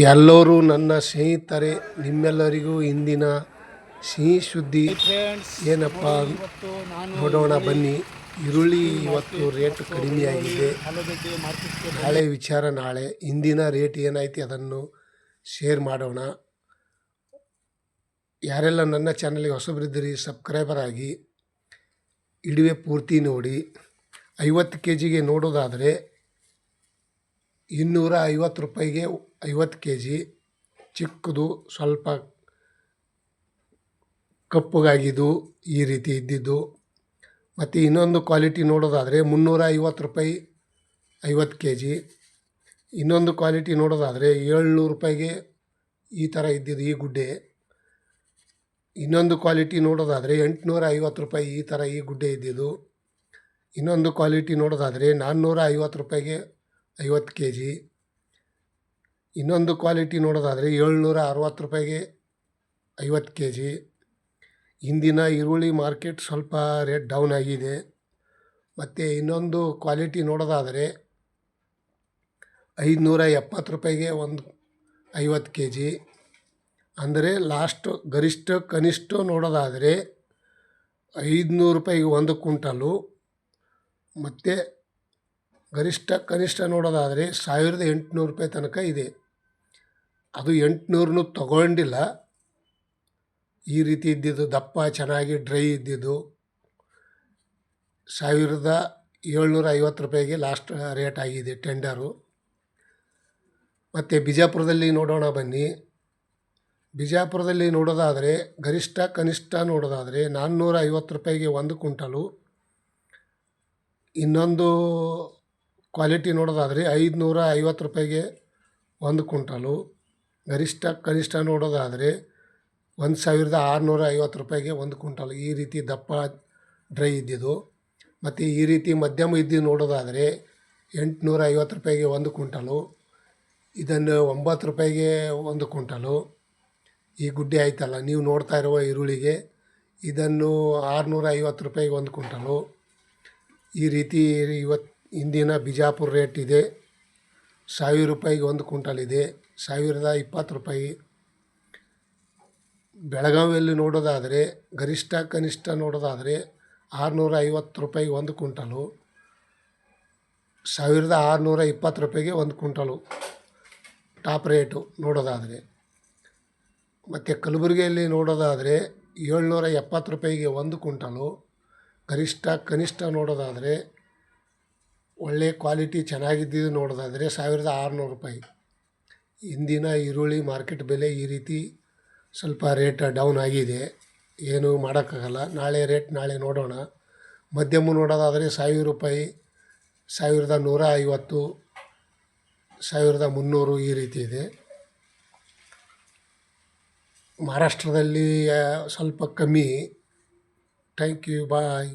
ಎಲ್ಲರೂ ನನ್ನ ಸ್ನೇಹಿತರೆ, ನಿಮ್ಮೆಲ್ಲರಿಗೂ ಇಂದಿನ ಸಿಹಿ ಸುದ್ದಿ ಏನಪ್ಪ ನೋಡೋಣ ಬನ್ನಿ. ಈರುಳ್ಳಿ ಇವತ್ತು ರೇಟ್ ಕಡಿಮೆಯಾಗಿದೆ. ನಾಳೆ ವಿಚಾರ ನಾಳೆ. ಇಂದಿನ ರೇಟ್ ಏನೈತಿ ಅದನ್ನು ಶೇರ್ ಮಾಡೋಣ. ಯಾರೆಲ್ಲ ನನ್ನ ಚಾನಲ್ಗೆ ಹೊಸಬರಿದ್ದೀರಿ, ಸಬ್ಸ್ಕ್ರೈಬರ್ ಆಗಿ ಇಡುವೆ ಪೂರ್ತಿ ನೋಡಿ. ಐವತ್ತು ಕೆ ಜಿಗೆ ನೋಡೋದಾದರೆ ಇನ್ನೂರ ಐವತ್ತು ರೂಪಾಯಿಗೆ ಐವತ್ತು ಕೆ ಜಿ ಚಿಕ್ಕದು ಸ್ವಲ್ಪ ಕಪ್ಪಗಾಗಿದ್ದು ಈ ರೀತಿ ಇದ್ದಿದ್ದು. ಮತ್ತು ಇನ್ನೊಂದು ಕ್ವಾಲಿಟಿ ನೋಡೋದಾದರೆ ಮುನ್ನೂರ ಐವತ್ತು ರೂಪಾಯಿ ಐವತ್ತು ಕೆ ಜಿ ಇನ್ನೊಂದು ಕ್ವಾಲಿಟಿ ನೋಡೋದಾದರೆ ಏಳ್ನೂರು ರೂಪಾಯಿಗೆ ಈ ಥರ ಇದ್ದಿದ್ದು ಈ ಗುಡ್ಡೆ. ಇನ್ನೊಂದು ಕ್ವಾಲಿಟಿ ನೋಡೋದಾದರೆ ಎಂಟುನೂರ ಐವತ್ತು ರೂಪಾಯಿ ಈ ಥರ ಈ ಗುಡ್ಡೆ ಇದ್ದಿದ್ದು. ಇನ್ನೊಂದು ಕ್ವಾಲಿಟಿ ನೋಡೋದಾದರೆ ನಾನ್ನೂರ ಐವತ್ತು ರೂಪಾಯಿಗೆ ಐವತ್ತು ಕೆ ಜಿ ಇನ್ನೊಂದು ಕ್ವಾಲಿಟಿ ನೋಡೋದಾದರೆ ಏಳ್ನೂರ ಅರವತ್ತು ರೂಪಾಯಿಗೆ ಐವತ್ತು ಕೆ ಜಿ ಇಂದಿನ ಈರುಳ್ಳಿ ಮಾರ್ಕೆಟ್ ಸ್ವಲ್ಪ ರೇಟ್ ಡೌನ್ ಆಗಿದೆ. ಮತ್ತು ಇನ್ನೊಂದು ಕ್ವಾಲಿಟಿ ನೋಡೋದಾದರೆ ಐದುನೂರ ಎಪ್ಪತ್ತು ರೂಪಾಯಿಗೆ ಒಂದು ಐವತ್ತು ಕೆ ಜಿ ಅಂದರೆ ಲಾಸ್ಟ್ ಗರಿಷ್ಠ ಕನಿಷ್ಠ ನೋಡೋದಾದರೆ ಐದುನೂರು ರೂಪಾಯಿಗೆ ಒಂದು ಕುಂಟಲು ಮತ್ತು ಗರಿಷ್ಠ ಕನಿಷ್ಠ ನೋಡೋದಾದರೆ ಸಾವಿರದ ಎಂಟುನೂರು ರೂಪಾಯಿ ತನಕ ಇದೆ. ಅದು ಎಂಟುನೂರನ್ನು ತಗೊಂಡಿಲ್ಲ. ಈ ರೀತಿ ಇದ್ದಿದ್ದು, ದಪ್ಪ, ಚೆನ್ನಾಗಿ ಡ್ರೈ ಇದ್ದಿದ್ದು. ಸಾವಿರದ ಏಳ್ನೂರ ಐವತ್ತು ರೂಪಾಯಿಗೆ ಲಾಸ್ಟ್ ರೇಟ್ ಆಗಿದೆ ಟೆಂಡರು. ಮತ್ತು ಬಿಜಾಪುರದಲ್ಲಿ ನೋಡೋಣ ಬನ್ನಿ. ಬಿಜಾಪುರದಲ್ಲಿ ನೋಡೋದಾದರೆ, ಗರಿಷ್ಠ, ಕನಿಷ್ಠ ನೋಡೋದಾದರೆ ನಾನ್ನೂರ ಐವತ್ತು ರೂಪಾಯಿಗೆ ಒಂದು ಕುಂಟಲು ಇನ್ನೊಂದು ಕ್ವಾಲಿಟಿ ನೋಡೋದಾದರೆ ಐದುನೂರ ಐವತ್ತು ರೂಪಾಯಿಗೆ ಒಂದು ಕುಂಟಲು ಗರಿಷ್ಠ ಕನಿಷ್ಠ ನೋಡೋದಾದರೆ ಒಂದು ಸಾವಿರದ ಆರುನೂರ ಐವತ್ತು ರೂಪಾಯಿಗೆ ಒಂದು ಕುಂಟಲ್ ಈ ರೀತಿ ದಪ್ಪ ಡ್ರೈ ಇದ್ದಿದ್ದು. ಮತ್ತು ಈ ರೀತಿ ಮಧ್ಯಮ ಇದ್ದು ನೋಡೋದಾದರೆ ಎಂಟುನೂರ ಐವತ್ತು ರೂಪಾಯಿಗೆ ಒಂದು ಕುಂಟಲು ಇದನ್ನು ಒಂಬತ್ತು ರೂಪಾಯಿಗೆ ಒಂದು ಕುಂಟಲು ಈ ಗುಡ್ಡೆ ಆಯ್ತಲ್ಲ, ನೀವು ನೋಡ್ತಾ ಇರುವ ಈರುಳ್ಳಿಗೆ ಇದನ್ನು ಆರುನೂರ ಐವತ್ತು ರೂಪಾಯಿಗೆ ಒಂದು ಕುಂಟಲು ಈ ರೀತಿ ಇವತ್ತು ಇಂದಿನ ಬಿಜಾಪುರ ರೇಟ್ ಇದೆ. ಸಾವಿರ ರೂಪಾಯಿಗೆ ಒಂದು ಕುಂಟಲ್ ಇದೆ. ಸಾವಿರದ ಇಪ್ಪತ್ತು ರೂಪಾಯಿ. ಬೆಳಗಾವಿಯಲ್ಲಿ ನೋಡೋದಾದರೆ, ಗರಿಷ್ಠ ಕನಿಷ್ಠ ನೋಡೋದಾದರೆ, ಆರುನೂರ ಐವತ್ತು ರೂಪಾಯಿಗೆ ಒಂದು ಕುಂಟಲು ಸಾವಿರದ ಆರುನೂರ ಇಪ್ಪತ್ತು ರೂಪಾಯಿಗೆ ಒಂದು ಕುಂಟಲು ಟಾಪ್ ರೇಟು ನೋಡೋದಾದರೆ. ಮತ್ತು ಕಲಬುರಗಿಯಲ್ಲಿ ನೋಡೋದಾದರೆ, ಏಳ್ನೂರ ಎಪ್ಪತ್ತು ರೂಪಾಯಿಗೆ ಒಂದು ಕುಂಟಲು ಗರಿಷ್ಠ ಕನಿಷ್ಠ ನೋಡೋದಾದರೆ ಒಳ್ಳೆ ಕ್ವಾಲಿಟಿ ಚೆನ್ನಾಗಿದ್ದಿದ್ದು ನೋಡೋದಾದರೆ ಸಾವಿರದ ಆರುನೂರು ರೂಪಾಯಿ. ಇಂದಿನ ಈರುಳ್ಳಿ ಮಾರ್ಕೆಟ್ ಬೆಲೆ ಈ ರೀತಿ ಸ್ವಲ್ಪ ರೇಟ್ ಡೌನ್ ಆಗಿದೆ. ಏನು ಮಾಡೋಕ್ಕಾಗಲ್ಲ. ನಾಳೆ ರೇಟ್ ನಾಳೆ ನೋಡೋಣ. ಮಧ್ಯಮ ನೋಡೋದಾದರೆ ಸಾವಿರ ರೂಪಾಯಿ, ಸಾವಿರದ ನೂರ ಐವತ್ತು, ಸಾವಿರದ ಮುನ್ನೂರು ಈ ರೀತಿ ಇದೆ. ಮಹಾರಾಷ್ಟ್ರದಲ್ಲಿ ಸ್ವಲ್ಪ ಕಮ್ಮಿ. Thank you bye